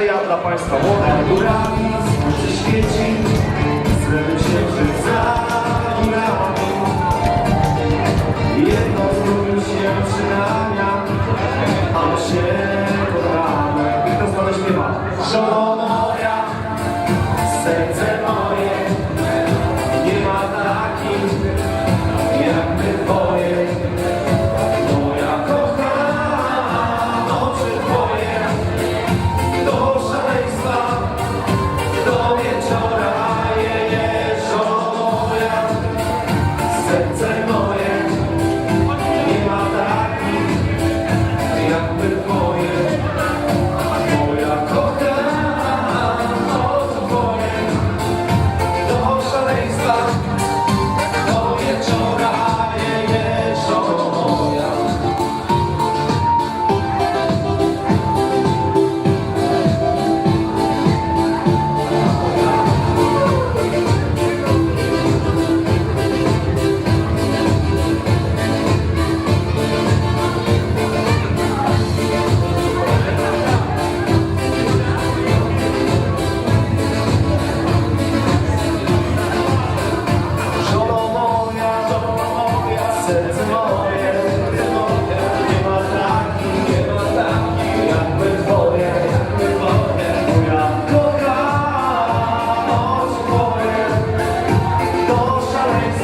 Ja dla Państwa młodych górami słońce świeci, zlemy się przez Jedno z drugim się przynamia, a my się kochamy. Kto z Pana śpiewa?